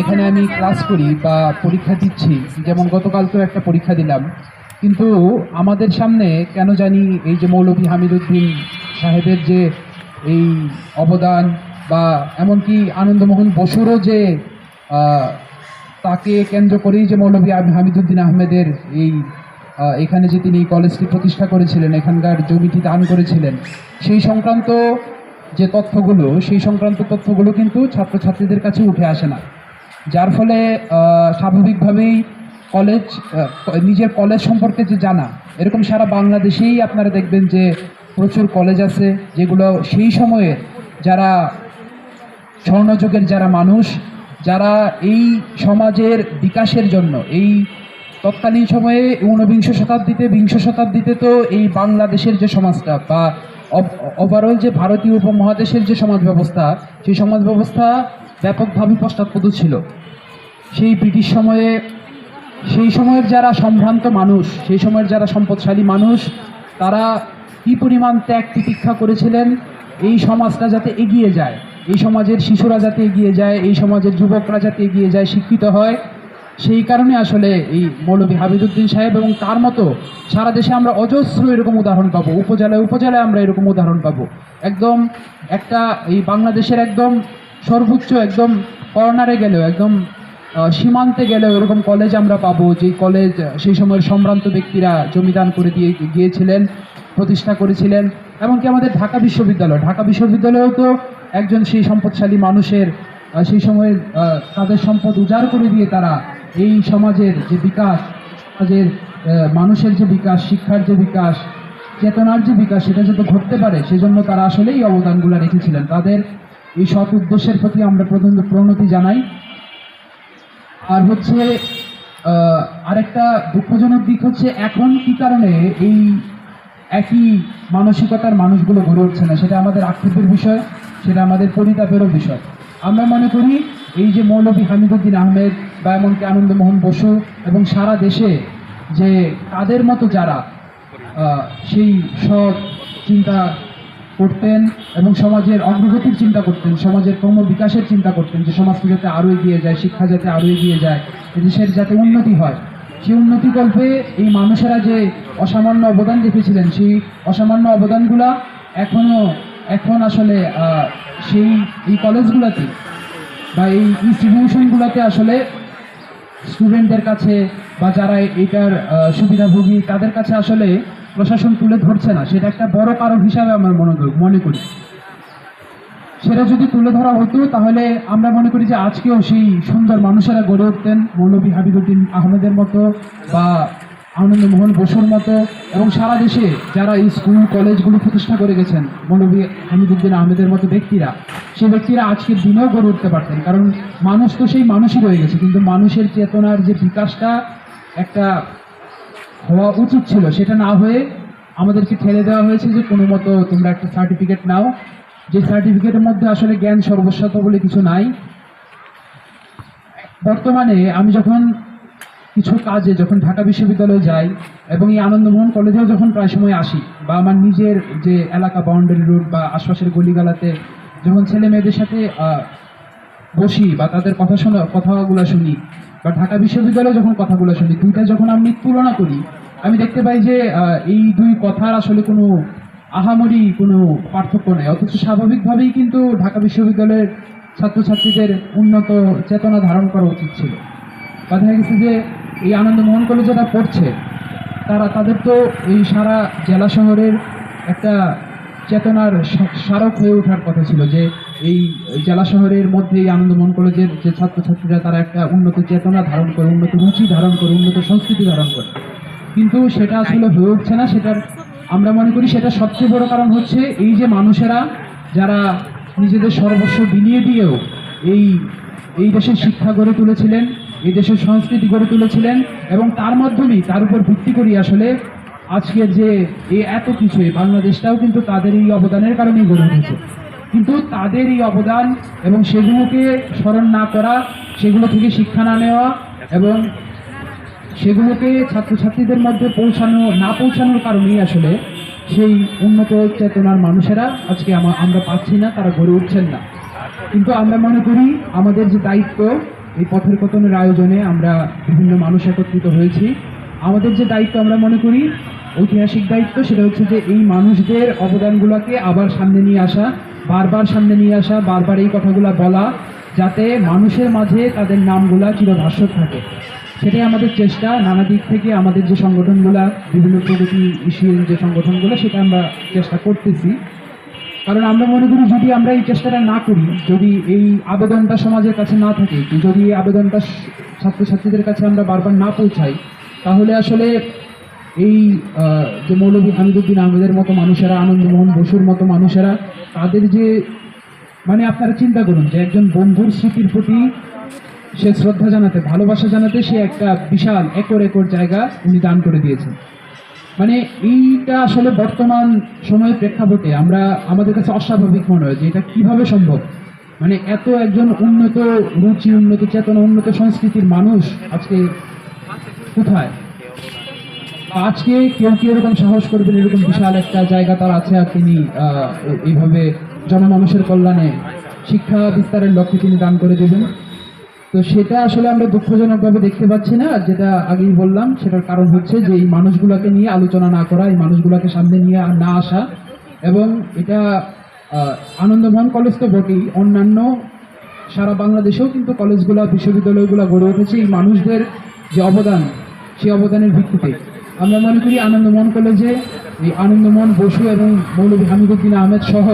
এখানে আমি ক্লাস করি বা পরীক্ষা দিচ্ছি। যেমন গতকালকেও একটা পরীক্ষা দিলাম। কিন্তু আমাদের সামনে কেন জানি এই যে মৌলভী হামিদুদ্দিন সাহেবের যে এই অবদান বা এমনকি আনন্দমোহন বসুরও যে তাকে কেন্দ্র করেই যে মৌলভী হামিদুদ্দিন আহমেদের এই এখানে যে তিনি কলেজটি প্রতিষ্ঠা করেছিলেন, এখানকার জমিটি দান করেছিলেন, সেই সংক্রান্ত যে তথ্যগুলো, সেই সংক্রান্ত তথ্যগুলো কিন্তু ছাত্রছাত্রীদের কাছে উঠে আসে না। যার ফলে স্বাভাবিকভাবেই কলেজ নিজের কলেজ সম্পর্কে যে জানা, এরকম সারা বাংলাদেশেই আপনারা দেখবেন যে প্রচুর কলেজ আছে, যেগুলো সেই সময়ে যারা স্বর্ণযুগের যারা মানুষ, যারা এই সমাজের বিকাশের জন্য, এই তৎকালীন সময়ে ঊনবিংশ শতাব্দীতে, বিংশ শতাব্দীতে তো এই বাংলাদেশের যে সমাজটা বা ওভারঅল যে ভারতীয় উপমহাদেশের যে সমাজ ব্যবস্থা, সেই সমাজ ব্যবস্থা ব্যাপকভাবে পশ্চাৎপদ ছিল। সেই ব্রিটিশ সময়ে, সেই সময়ের যারা সম্ভ্রান্ত মানুষ, সেই সময়ের যারা সম্পদশালী মানুষ, তারা কী পরিমাণ ত্যাগ তিতিক্ষা করেছিলেন? এই সমাজটা যাতে এগিয়ে যায়, এই সমাজের শিশুরা যাতে এগিয়ে যায়, এই সমাজের যুবকরা যাতে এগিয়ে যায়, শিক্ষিত হয় সেই কারণে আসলে এই মৌলভী হাবিদুদ্দিন সাহেব এবং তার মতো সারা দেশে আমরা অজস্র এরকম উদাহরণ পাবো উপজেলায় উপজেলায় আমরা এরকম উদাহরণ পাবো। একদম একটা এই বাংলাদেশের একদম সর্বোচ্চ একদম কর্নারে গেলেও একদম সীমান্তে গেলেও এরকম কলেজ আমরা পাবো যে কলেজ সেই সময়ের সম্ভ্রান্ত ব্যক্তিরা জমিদান করে দিয়ে গিয়েছিলেন প্রতিষ্ঠা করেছিলেন। এমনকি আমাদের ঢাকা বিশ্ববিদ্যালয় ঢাকা বিশ্ববিদ্যালয়েও তো একজন সেই সম্পদশালী মানুষের সেই সময়ে আহ, তাদের সম্পদ উজাড় করে দিয়ে তারা এই সমাজের যে বিকাশ, সমাজের মানুষের যে বিকাশ, শিক্ষার যে বিকাশ, চেতনার যে বিকাশ, সেটা যাতে ঘটতে পারে, সেজন্য তারা আসলে এই অবদানগুলো রেখেছিলেন। তাদের এই সৎ উদ্দেশ্যের প্রতি আমরা প্রথম প্রণতি জানাই। আর হচ্ছে আরেকটা দুঃখজনক দিক হচ্ছে, এখন কি কারণে এই একই মানসিকতার মানুষগুলো গড়ে উঠছে না? সেটা আমাদের আক্ষেপের বিষয়, সেটা আমাদের পরিতাপেরও বিষয়। আমরা মনে করি এই যে মৌলভী হামিদুদ্দিন আহমেদ বা এমনকি আনন্দমোহন বসু এবং সারা দেশে যে তাদের মতো যারা সেই সব চিন্তা করতেন এবং সমাজের অগ্রগতির চিন্তা করতেন, সমাজের ক্রম বিকাশের চিন্তা করতেন যে সমাজকে যাতে আরও এগিয়ে যায়, শিক্ষা যাতে আরও এগিয়ে যায় দেশের যাতে উন্নতি হয়। সেই উন্নতি উন্নতিকল্পে এই মানুষেরা যে অসামান্য অবদান রেখেছিলেন, সেই অসামান্য অবদানগুলা এখনও এখন আসলে সেই, এই কলেজগুলোতে বা এই ইনস্টিটিউশনগুলোতে আসলে স্টুডেন্টদের কাছে বা যারা এটার সুবিধাভোগী, তাদের কাছে আসলে প্রশাসন তুলে ধরছে না। সেটা একটা বড় কারণ হিসাবে আমার মনে মনে করি। সেটা যদি তুলে ধরা হতো, তাহলে আমরা মনে করি যে আজকেও সেই সুন্দর মানুষেরা গড়ে উঠতেন, মৌলভী হাবিবুদ্দিন আহমেদের মতো বা আনন্দমোহন বসুর মতো এবং সারা দেশে যারা এই স্কুল, কলেজগুলো প্রতিষ্ঠা করে গেছেন, মৌলভী হামিদুদ্দিন আহমেদের মতো ব্যক্তিরা, সেই ব্যক্তিরা আজকের দিনেও গড়ে উঠতে পারতেন। কারণ মানুষ তো সেই মানুষই রয়ে গেছে, কিন্তু মানুষের চেতনার যে বিকাশটা একটা হওয়া উচিত ছিল, সেটা না হয়ে আমাদেরকে ঠেলে দেওয়া হয়েছে যে কোনো মতো তোমরা একটা সার্টিফিকেট নাও। যে সার্টিফিকেটের মধ্যে আসলে জ্ঞান সর্বস্বত বলে কিছু নাই। বর্তমানে আমি যখন কিছু কাজে যখন ঢাকা বিশ্ববিদ্যালয়ে যাই এবং এই আনন্দমোহন কলেজেও যখন প্রায় সময় আসি বা আমার নিজের যে এলাকা বাউন্ডারি রোড বা আশপাশের গলিগালাতে যখন ছেলে মেয়েদের সাথে বসি বা তাদের কথা শোনা, কথাগুলো শুনি বা ঢাকা বিশ্ববিদ্যালয়ে যখন কথাগুলো শুনি, দুইটা যখন আমি তুলনা করি, আমি দেখতে পাই যে এই দুই কথার আসলে কোনো আহামরি কোনো পার্থক্য নেই। অথচ স্বাভাবিকভাবেই কিন্তু ঢাকা বিশ্ববিদ্যালয়ের ছাত্রছাত্রীদের উন্নত চেতনা ধারণ করা উচিত ছিল। দেখা গেছে যে এই আনন্দমোহন কলেজে যারা পড়ছে, তারা, তাদের তো এই সারা জেলা শহরের একটা চেতনার স্মারক হয়ে ওঠার কথা ছিল যে এই জেলা শহরের মধ্যে এই আনন্দমোহন কলেজের যে ছাত্রছাত্রীরা, তারা একটা উন্নত চেতনা ধারণ করে, উন্নত রুচি ধারণ করে, উন্নত সংস্কৃতি ধারণ করে। কিন্তু সেটা আসলে হয়ে উঠছে না, সেটার আমরা মনে করি সেটা সবচেয়ে বড় কারণ হচ্ছে এই যে মানুষেরা যারা নিজেদের সর্বস্ব বিলিয়ে দিয়েও এই এই দেশের শিক্ষা গড়ে তুলেছিলেন এই দেশের সংস্কৃতি গড়ে তুলেছিলেন এবং তার মাধ্যমেই তার উপর ভিত্তি করি আসলে আজকের যে এই এত কিছু বাংলাদেশটাও কিন্তু তাদের এই অবদানের কারণেই গড়ে উঠেছে। কিন্তু তাদের এই অবদান এবং সেগুলোকে স্মরণ না করা, সেগুলো থেকে শিক্ষা না নেওয়া এবং সেগুলোকে ছাত্রছাত্রীদের মধ্যে পৌঁছানো, না পৌঁছানোর কারণেই আসলে সেই উন্নত চেতনার মানুষেরা আজকে আমরা পাচ্ছি না, তারা গড়ে উঠছেন না। কিন্তু আমরা মনে করি আমাদের যে দায়িত্ব এই পথের পতনের আয়োজনে আমরা বিভিন্ন মানুষ একত্রিত হয়েছি। আমাদের যে দায়িত্ব আমরা মনে করি, ঐতিহাসিক দায়িত্ব সেটা হচ্ছে যে এই মানুষদের অবদানগুলোকে আবার সামনে নিয়ে আসা, বারবার সামনে নিয়ে আসা, বারবার এই কথাগুলো বলা, যাতে মানুষের মাঝে তাদের নামগুলা চিরভাস্বর থাকে। সেটাই আমাদের চেষ্টা। নানা দিক থেকে আমাদের যে সংগঠনগুলা, বিভিন্ন প্রগতিশীল যে সংগঠনগুলো, সেটা আমরা চেষ্টা করতেছি। কারণ আমরা মনে করি যদি আমরা এই চেষ্টাটা না করি, যদি এই আবেদনটা সমাজের কাছে না থাকে, যদি এই আবেদনটা ছাত্রছাত্রীদের কাছে আমরা বারবার না পৌঁছাই, তাহলে আসলে এই যে মৌলভী হামিদুদ্দিন আহমেদের মতো মানুষেরা, আনন্দমোহন বসুর মতো মানুষেরা, তাদের যে মানে আপনারা চিন্তা করুন যে একজন বন্ধুর স্মৃতির প্রতি সে শ্রদ্ধা জানাতে, ভালোবাসা জানাতে সে একটা বিশাল একর একর জায়গা উনি দান করে দিয়েছেন। মানে এইটা আসলে বর্তমান সময়ের প্রেক্ষাপটে আমরা আমাদের কাছে অস্বাভাবিক মনে হয় যে এটা কীভাবে সম্ভব? মানে এত একজন উন্নত রুচি, উন্নত চেতনা, উন্নত সংস্কৃতির মানুষ আজকে কোথায়? আজকে কেউ কি এরকম সাহস করবেন? এরকম বিশাল একটা জায়গা তার আছে আর তিনি এইভাবে জনমানুষের কল্যাণে শিক্ষা বিস্তারের লক্ষ্যে তিনি দান করে দেবেন? তো সেটা আসলে আমরা দুঃখজনকভাবে দেখতে পাচ্ছি না। যেটা আগেই বললাম, সেটার কারণ হচ্ছে যে এই মানুষগুলোকে নিয়ে আলোচনা না করা, এই মানুষগুলোকে সামনে নিয়ে না আসা এবং এটা আনন্দমোহন কলেজ তো বটেই। অন্যান্য সারা বাংলাদেশেও কিন্তু কলেজগুলো, বিশ্ববিদ্যালয়গুলো গড়ে উঠেছে এই মানুষদের যে অবদান, সেই অবদানের ভিত্তিতে। আমরা মনে করি আনন্দমোহন কলেজে এই আনন্দমোহন বসু এবং মৌলভী হামিদুদ্দিন আহমেদ সহ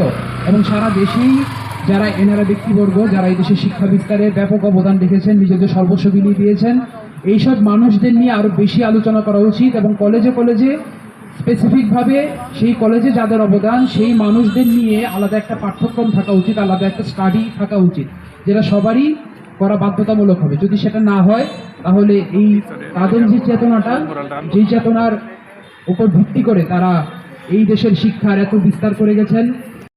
এবং সারা দেশেই যারা এনারা ব্যক্তিবর্গ যারা এই দেশের শিক্ষা বিস্তারে ব্যাপক অবদান রেখেছেন, নিজেদের সর্বস্ব বিলিয়ে দিয়েছেন, এইসব মানুষদের নিয়ে আরও বেশি আলোচনা করা উচিত এবং কলেজে কলেজে স্পেসিফিকভাবে সেই কলেজে যাদের অবদান, সেই মানুষদের নিয়ে আলাদা একটা পাঠ্যক্রম থাকা উচিত, আলাদা একটা স্টাডি থাকা উচিত, যেটা সবারই করা বাধ্যতামূলক হবে। যদি সেটা না হয়, তাহলে এই তাদের যে চেতনাটা, যেই চেতনার উপর ভিত্তি করে তারা এই দেশের শিক্ষার এত বিস্তার করে গেছেন